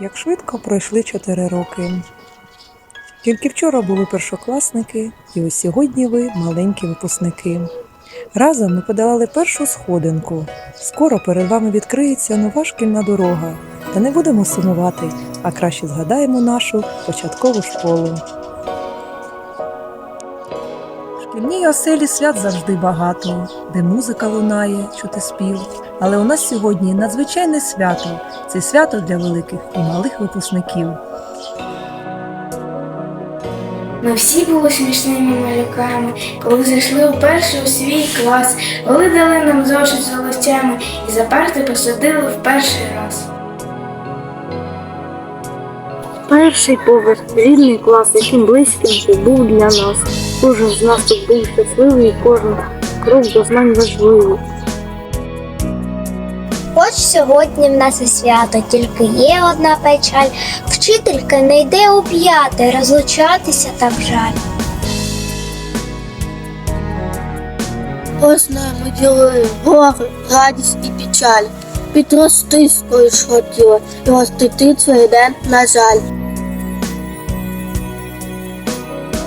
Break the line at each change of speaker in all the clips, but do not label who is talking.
Як швидко пройшли чотири роки. Тільки вчора були першокласники, і ось сьогодні ви маленькі випускники. Разом ми подолали першу сходинку. Скоро перед вами відкриється нова шкільна дорога. Та не будемо сумувати, а краще згадаємо нашу початкову школу. В шкільній оселі свят завжди багато, де музика лунає, чути спів. Але у нас сьогодні надзвичайне свято. Це свято для великих і малих випускників.
Ми всі були смішними малюками, коли зайшли вперше у свій клас, коли дали нам зошит з олівцями і за парти посадили в перший раз.
Перший поверх рідний клас, яким близьким був для нас. Кожен з нас тут був щасливий, і кожен крок до знань важливий.
Хоч сьогодні в нас і свято, тільки є одна печаль. Вчителька не йде у п'яте, розлучатися так жаль.
Познає ми ділили гори, радість і печаль. Підрости скоріш хотіла, і ростити цей день, на жаль.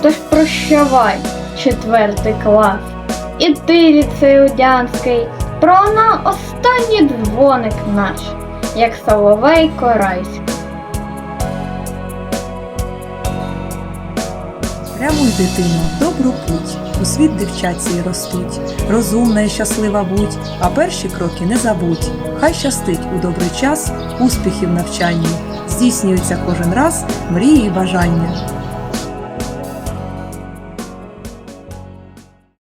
Тож прощавай, четвертий клас. І ти, ліцей Удянський, пролунав останній дзвоник наш, як соловей корайський.
Прямуй, дитино, в добру путь, у світ дівчатці ростуть. Розумна і щаслива будь, а перші кроки не забудь. Хай щастить у добрий час, успіхів навчанні. Здійснюються кожен раз мрії і бажання.